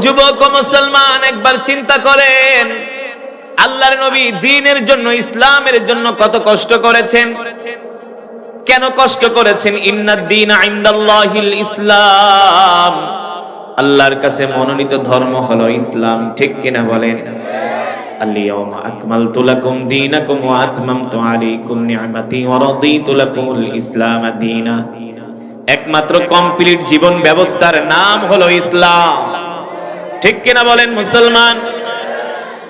যুবক মুসলমান, একবার চিন্তা করেন, আল্লাহর নবী দিনের জন্য, ইসলামের জন্য কত কষ্ট করেছেন? কেন কষ্ট করেছেন? ইন্নাদ দিন আইন্দাল্লাহিল ইসলাম। আল্লাহর কাছে মনোনীত ধর্ম হলো ইসলাম, ঠিক কিনা বলেন? একমাত্র কমপ্লিট জীবন ব্যবস্থার নাম হলো ইসলাম। ঠিক কিনা বলেন মুসলমান?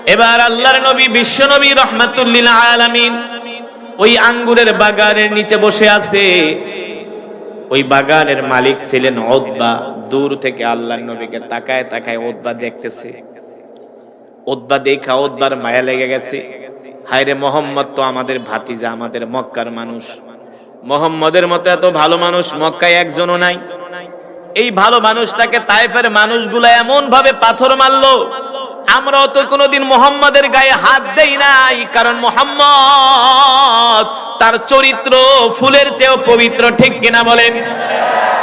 এবার আল্লাহর নবী, বিশ্ব নবী রহমাতুল্লিল আলামিন ওই আঙ্গুরের বাগানের নিচে বসে আছে। ওই বাগানের মালিক ছিলেন ওদবা। দূর থেকে আল্লাহর নবীকে তাকায় তাকায় ওদবা দেখতেছে। ওদবা দেখা ওদবার মায়া লেগে গেছে। হায়রে মোহাম্মদ তো আমাদের ভাতিজা, আমাদের মক্কার মানুষ। মোহাম্মদের মতো এত ভালো মানুষ মক্কায় একজনও নাই। এই ভালো মানুষটাকে তাইফের মানুষগুলো এমন ভাবে পাথর মারলো। আমরাও তো কোনোদিন মোহাম্মদের গায়ে হাত দেই নাই, কারণ মোহাম্মদ তার চরিত্র ফুলের চেয়েও পবিত্র, ঠিক কিনা বলেন?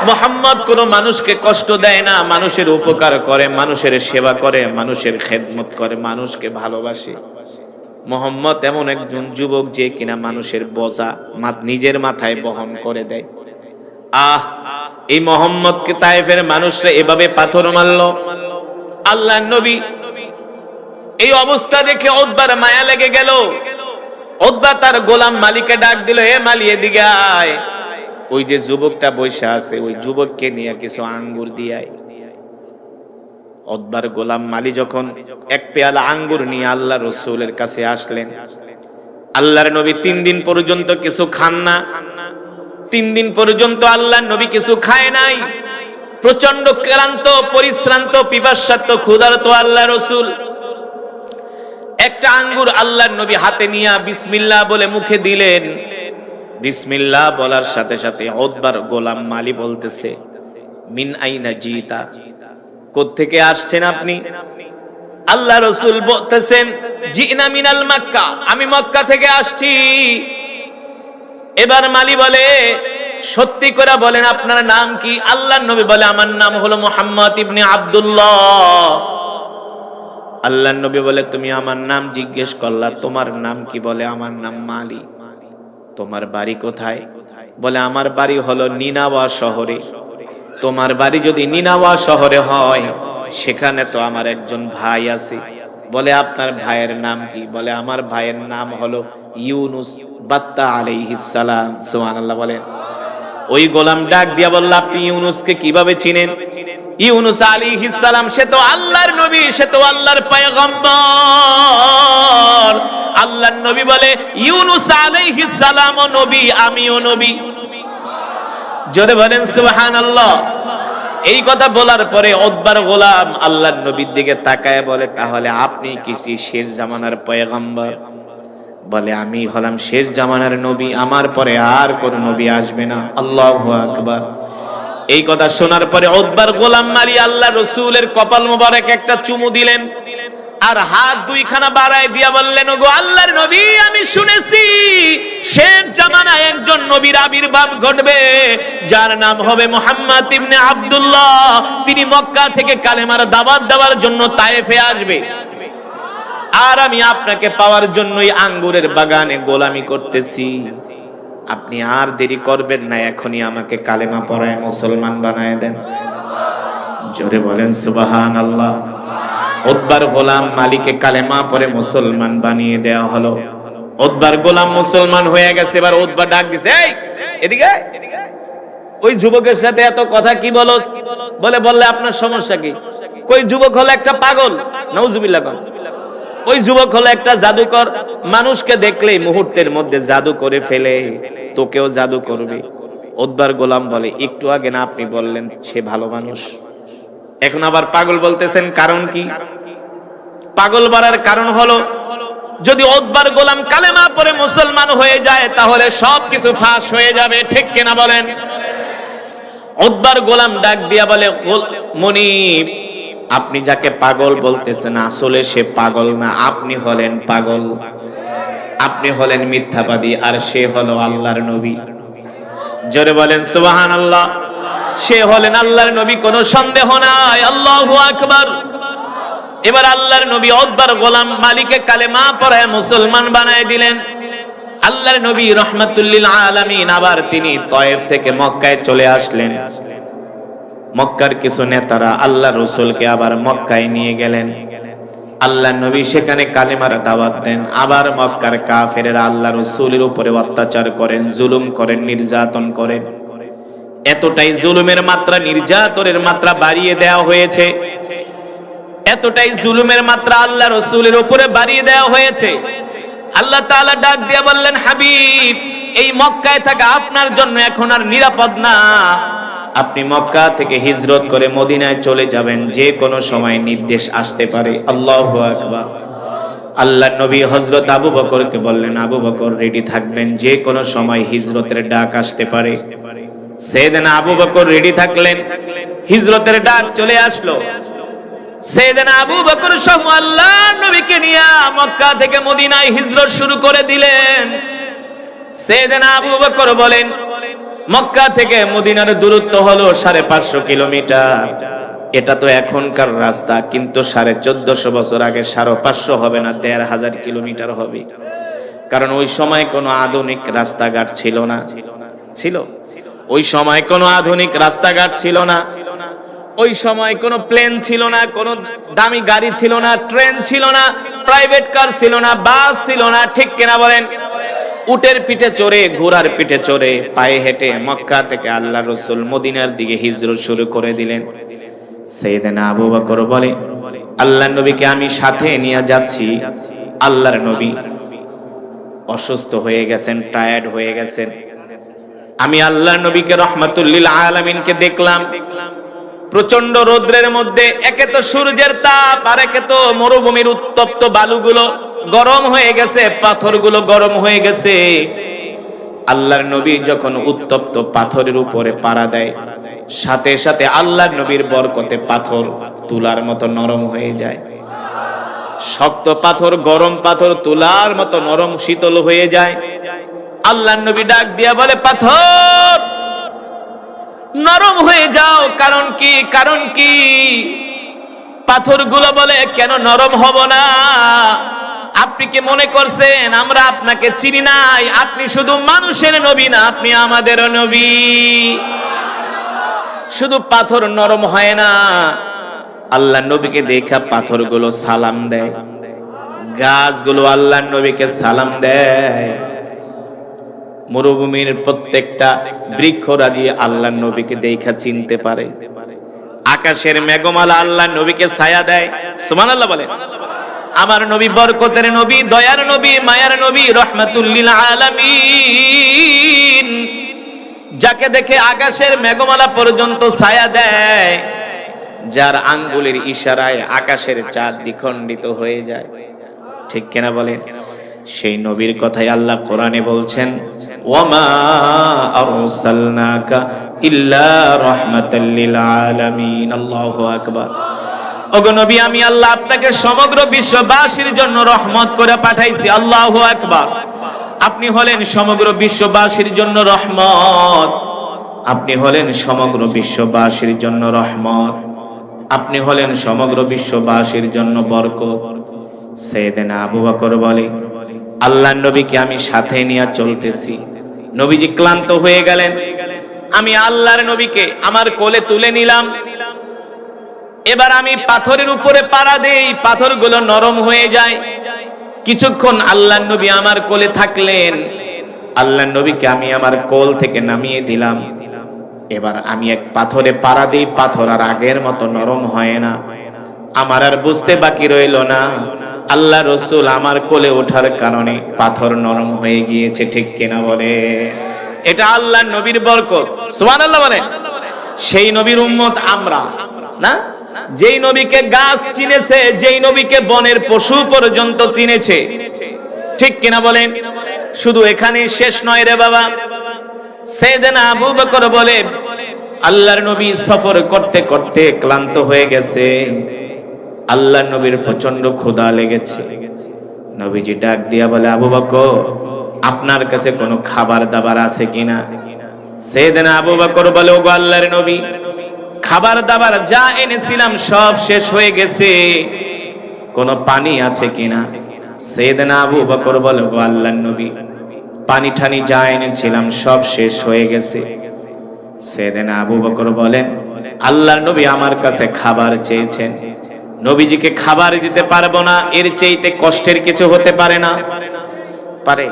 মোহাম্মদ কোন মানুষকে কষ্ট দেয় না, মানুষের উপকার করে, মানুষের সেবা করে, মানুষের খেদমত করে, মানুষকে ভালোবাসে। মোহাম্মদ এমন একজন যুবক যে কিনা মানুষের বোঝা নিজের মাথায় বহন করে দেয়। আহ! এই মোহাম্মদকে তাইফের মানুষরা এভাবে পাথর মারল। আল্লাহ নবী এই অবস্থা দেখে ওদবার মায়া লেগে গেল। ওদবা তার গোলাম মালিকে ডাক দিল হে মালি, এদিকে আয়। ওই যে যুবকটা বৈশা আছে, ওই যুবককে নিয়ে কিছু আঙ্গুর দিয়ায় অদবার গোলাম মালি যখন এক পেয়ালা আঙ্গুর নিয়ে আল্লাহ রসুলের কাছে আসলেন, আল্লাহর নবী তিন দিন পর্যন্ত কিছু খান না। তিন দিন পর্যন্ত আল্লাহ নবী কিছু খায় নাই। প্রচণ্ড ক্লান্ত, পরিশ্রান্ত পিপাসার্থ ক্ষুধার্ত আল্লাহ রসুল। একটা আঙ্গুর আল্লাহর নবী হাতে নিয়ে বিসমিল্লাহ বলে মুখে দিলেন। বিসমিল্লাহ বলার সাথে সাথে অতবার গোলাম মালি বলতেছে, মিন আইনা জিতা? কোত্থেকে আসছেন আপনি? আল্লাহ রসুল বলতেছেন, জিনা মিনাল মক্কা, আমি মক্কা থেকে আসছি। এবার মালি বলে, সত্যি করে বলেন, আপনার নাম কি? আল্লাহ নবী বলে, আমার নাম হলো মোহাম্মদ ইবনে আব্দুল্লাহ। আল্লাহ নবী বলে, তুমি আমার নাম জিজ্ঞেস করলা, তোমার নাম কি বলে? আমার নাম মালি। তোমার বাড়ি কোথায়? বলে, আমার বাড়ি হলো নিনাওয়া শহরে। তোমার বাড়ি যদি নিনাওয়া শহরে হয়, সেখানে তো আমার একজন ভাই আছে। বলে আপনার ভাইয়ের নাম কি? বলে আমার ভাইয়ের নাম হলো ইউনুস বাত্তা আলাইহিস সালাম। সুবহানাল্লাহ বলেন। ওই গোলাম ডাক দিয়া বলল, আপনি ইউনুসকে কীভাবে চিনেন? ইউনুস আলাইহিস সালাম, সে তো আল্লাহর নবী, সে তো আল্লাহর পয়গম্বর। আল্লাহর নবী বলে, ইউনুস আলাইহিস সালাম নবী, আমিও নবী। জোরে বলেন, সুবহানাল্লাহ। এই কথা বলার পরে অদ্বার গোলাম আল্লাহর নবীর দিকে তাকায় বলে, তাহলে আপনি কিসি শেষ জামানার পয়গম্বর? বলে, আমি হলাম শেষ জামানার নবী, আমার পরে আর কোন নবী আসবে না। আল্লাহ আকবার। এই কথা শোনার পরে ওদবার গোলাম মারি আল্লাহ রসুলের কপাল মোবারক একটা চুমু দিলেন। আর হাত দুইখানা বাড়ায় দিয়া বললেন গো আল্লাহর নবী, আমি শুনেছি, শেষ জামানায় একজন নবীর আবির্ভাব ঘটবে। যার নাম হবে মোহাম্মদ ইবনে আব্দুল্লাহ। তিনি মক্কা থেকে কালেমার দাওয়াত দেওয়ার জন্য তায়েফে আসবে। আর আমি আপনাকে পাওয়ার জন্যই আঙ্গুরের বাগানে গোলামি করতেছি। আপনি আর দেরি করবেন না, এখনই আমাকে কালেমা পড়ায় মুসলমান বানায় দেন। জোরে বলেন সুবাহান আল্লাহ ওদবার গোলাম মালিকে কালেমা পরে মুসলমান বানিয়ে দেওয়া হলো। ওদবার গোলাম মুসলমান হয়ে গেছে, এবার ওদবার ডাক দিছে, এই, এদিকে ওই যুবকের সাথে এত কথা কি বলো বলে, বললে আপনার সমস্যা কি? কই, যুবক হলো একটা পাগল? নৌজুবিল্লাহ ওই যুবক হলো একটা জাদুকর। মানুষকে দেখলেই মুহূর্তের মধ্যে জাদু করে ফেলে। তোকেও জাদু করবে। ওদবার গোলাম বলে, একটু আগে না, আপনি বললেন সে ভালো মানুষ। এখন আবার পাগল বলতেছেন, কারণ কি? পাগল বলার কারণ হলো, যদি ওদবার গোলাম কালেমা পরে মুসলমান হয়ে যায়, তাহলে সবকিছু ফাঁস হয়ে যাবে, ঠিক কিনা বলেন? ওদবার গোলাম ডাক দিয়া বলে, "গোল- মনিব, আপনি যাকে পাগল বলতেছেন, আসলে সে পাগল না, আপনি হলেন পাগল। আপনি হলেন মিথ্যাবাদী, আর সে হলো আল্লাহর নবী। জোরে বলেন সুবাহান আল্লাহ সে হলেন আল্লাহর নবী, কোনো সন্দেহ নাই। আল্লাহু আকবার। এবার আল্লাহর নবী অদবার গোলাম মালিকে কালেমা পড়ায় মুসলমান বানায় দিলেন। আল্লাহর নবী রহমাতুল্লিল আলামিন আবার তিনি তয়েফ থেকে মক্কায় চলে আসলেন। মক্কার কিছু নেতারা আল্লাহ রসুলকে আবার মক্কায় নিয়ে গেলেন। আল্লাহ নবী সেখানে কালেমার দাওয়াত দেন। আবার মক্কার কাফেরেরা আল্লাহ রসুলের উপরে অত্যাচার করেন, জুলুম করেন, নির্যাতন করেন। এতটাই জুলুমের মাত্রা, নির্যাতনের মাত্রা বাড়িয়ে দেওয়া হয়েছে। এতটাই জুলুমের মাত্রা আল্লাহ রসুলের উপরে বাড়িয়ে দেওয়া হয়েছে। আল্লাহ তাআলা ডাক দিয়ে বললেন, হাবিব, এই মক্কায় থাকা আপনার জন্য এখন আর নিরাপদ না। আপনি মক্কা থেকে হিজরত করে মদিনায় চলে যাবেন, যে কোনো সময় নির্দেশ আসতে পারে। আল্লাহু আকবার। আল্লাহ নবী হজরত আবু বকরকে বললেন, আবু বকর রেডি থাকবেন, যে কোনো সময় হিজরতের ডাক আসতে পারে। সেদিন আবু বকর রেডি থাকলেন। হিজরতের ডাক চলে আসলো। সেদিন আবু বকর সহ আল্লাহ নবীকে নিয়ে মক্কা থেকে মদিনায় হিজরত শুরু করে দিলেন। সেদিন আবু বকর বলেন, মক্কা থেকে মদিনার দূরত্ব হলো সাড়ে পাঁচশো কিলোমিটার। এটা তো এখনকার রাস্তা, কিন্তু সাড়ে চোদ্দশো বছর আগে সাড়ে পাঁচশো হবে না, দেড় হাজার কিলোমিটার হবে। কারণ ওই সময় কোনো আধুনিক রাস্তাঘাট ছিল না। ছিল? ওই সময় কোনো আধুনিক রাস্তাঘাট ছিল না। ওই সময় কোনো প্লেন ছিল না, কোনো দামি গাড়ি ছিল না ট্রেন ছিল না প্রাইভেট কার ছিল না বাস ছিল না, ঠিক কিনা বলেন? উটের পিঠে চড়ে, ঘোড়ার পিঠে চড়ে, পায়ে হেঁটে মক্কা থেকে আল্লাহ রসুল মদিনার দিকে হিজরত শুরু করে দিলেন। সেইদিন আবু বকর বলে আল্লাহ নবীকে আমি সাথে নিয়ে যাচ্ছি। আল্লাহর নবী অসুস্থ হয়ে গেছেন টায়ার্ড হয়ে গেছেন। আমি আল্লাহর নবীকে রহমাতুল্লিল আলামিনকে দেখলাম। প্রচণ্ড রৌদ্রের মধ্যে, একে তো সূর্যের তাপ আর একে তো মরুভূমির উত্তপ্ত বালুগুলো। গরম হয়ে গেছে, পাথরগুলো গরম হয়ে গেছে। আল্লাহর নবী যখন উত্তপ্ত পাথরের উপরে পাড়া দেয়, সাথে সাথে আল্লাহর নবীর বরকতে পাথর তুলার মতো নরম হয়ে যায়। শক্ত পাথর, গরম পাথর তুলার মতো নরম শীতল হয়ে যায়। আল্লাহর নবী ডাক দিয়া বলে, পাথর! নরম হয়ে যাও, কারণ কি কারণ কি? পাথরগুলো বলে, কেন নরম হব না? আপনি কি মনে করছেন, আমরা আপনাকে চিনি নাই, আপনি শুধু মানুষের নবী না, আপনি আমাদের নবী। শুধু পাথর নরম হয় না, আল্লাহ নবীকে দেখা পাথরগুলো সালাম দেয়। গাছগুলো আল্লাহ নবীকে সালাম দেয়। মরুভূমির প্রত্যেকটা বৃক্ষরাজি আল্লাহ নবীকে দেখা চিনতে পারে। আকাশের মেঘমালা আল্লাহ নবীকে ছায়া দেয়। সুমান আল্লাহ বলে আমার নবী বরকতের নবী, দয়ার নবী, মায়ার নবী রহমাতুল্লিল আলামিন। যাকে দেখে আকাশের মেঘমালা পর্যন্ত ছায়া দেয়, যার আঙ্গুলের ইশারায় আকাশের চাঁদ দ্বিখণ্ডিত হয়ে যায়। ঠিক কিনা বলেন? সেই নবীর কথাই আল্লাহ কোরআনে বলছেন ওয়ামা আরসালনাকা ইল্লা রাহমাতাল লিল আলামিন। আল্লাহু আকবার। ওগো নবী, আমি আল্লাহ আপনাকে সমগ্র বিশ্ববাসীর জন্য রহমত করে পাঠাইছি। আল্লাহু আকবার। আপনি হলেন সমগ্র বিশ্ববাসীর জন্য রহমত। আপনি হলেন সমগ্র বিশ্ববাসীর জন্য রহমত। আপনি হলেন সমগ্র বিশ্ববাসীর জন্য বরকত। সেদিন আবু বকর বলে আল্লাহ নবীকে আমি সাথে নিয়ে চলতেছি। নবীজি ক্লান্ত হয়ে গেলেন। আমি আল্লাহর নবীকে আমার কোলে তুলে নিলাম। এবার আমি পাথরের উপরে পাড়া দেই, পাথরগুলো নরম হয়ে যায়। কিছুক্ষণ আল্লাহ নবী আমার কোলে থাকলেন। আল্লাহ নবীকে আমি আমার কোল থেকে নামিয়ে দিলাম। এবার আমি এক পাথরে পাড়া দিই, পাথর আর আগের মতো নরম হয় না। আমার আর বুঝতে বাকি রইল না। আল্লাহ রসুল আমার কোলে ওঠার কারণে পাথর নরম হয়ে গিয়েছে, ঠিক কিনা বলে? এটা আল্লাহ নবীর বরকত। সুবহান আল্লাহ বলে সেই নবীর উম্মত আমরা, না? যেই নবীকে গাছ চিনেছে, যেই নবীকে বনের পশু পর্যন্ত চিনেছে, ঠিক কিনা বলেন? শুধু এখানে শেষ নয় রে বাবা। সেদিন আবু বকর বলে, আল্লাহর নবী সফর করতে করতে ক্লান্ত হয়ে গেছে। আল্লাহ নবীর প্রচণ্ড ক্ষুধা লেগেছে। নবীজি ডাক দিয়া বলে, আবু বকর, আপনার কাছে কোনো খাবার দাবার আছে কিনা? সেদিন আবু বকর বলে, ওগো আল্লাহর নবী, খাবার দাবার যা এনেছিলাম সব শেষ হয়ে গেছে। কোনো পানি আছে কিনা? সেদিন আবু বকর বলে গো আল্লাহ নবী, পানি ঠানি যা এনেছিলাম সব শেষ হয়ে গেছে। সেদিন আবু বকর বলেন, আল্লাহর নবী আমার কাছে খাবার চেয়েছেন। নবীজিকে খাবার দিতে পারব না, এর চেয়েতে কষ্টের কিছু হতে পারে না। পারে।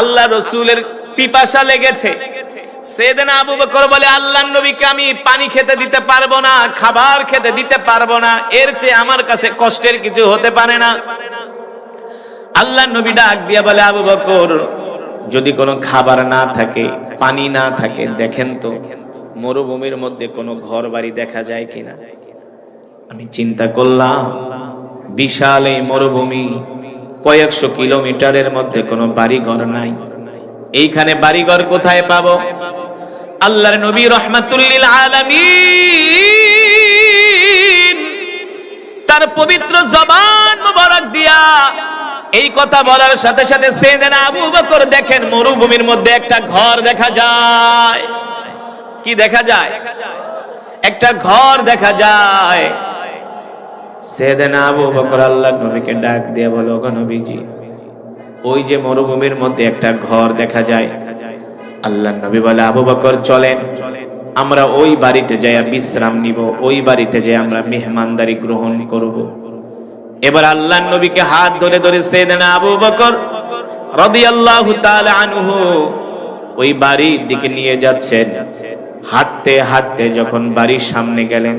আল্লাহ রসুলের পিপাসা লেগেছে। সেদিন আবু বকর বলে, আল্লাহ নবীকে আমি পানি খেতে দিতে পারব না, খাবার খেতে দিতে পারব না, এর চেয়ে আমার কাছে কষ্টের কিছু হতে পারে না। আল্লাহ নবী ডাক দিয়া বলে, আবু বকর, যদি কোনো খাবার না থাকে, পানি না থাকে, দেখেন তো, মরুভূমির মধ্যে কোনো ঘর বাড়ি দেখা যায় কিনা? আমি চিন্তা করলাম, বিশাল এই মরুভূমি কয়েকশো কিলোমিটারের মধ্যে কোনো বাড়ি ঘর নাই। এইখানে বাড়িঘর কোথায় পাবো? আল্লাহর নবী রহমাতুল্লিল আলামিন তার পবিত্র জবান মুবারক দিয়া এই কথা বলার সাথে সাথে সেদিনা আবু বকর দেখেন মরুভূমির মধ্যে একটা ঘর দেখা যায়। কি দেখা যায়? একটা ঘর দেখা যায়। সেদিনা আবু বকর আল্লাহ নবীকে ডাক দিয়ে বলো নবীজি, ওই যে মরুভূমির মধ্যে একটা ঘর দেখা যায়। আল্লাহ নবী বলে, আবু বকর, চলেন। আমরা ওই বাড়িতে বিশ্রাম নিব, ওই বাড়িতে যাই আমরা মেহমানদারি গ্রহণ করব। এবার আল্লাহ নবীকে হাত ধরে ধরে সেদিন আবু বকর ওই বাড়ির দিকে নিয়ে যাচ্ছেন। হাঁটতে হাঁটতে যখন বাড়ির সামনে গেলেন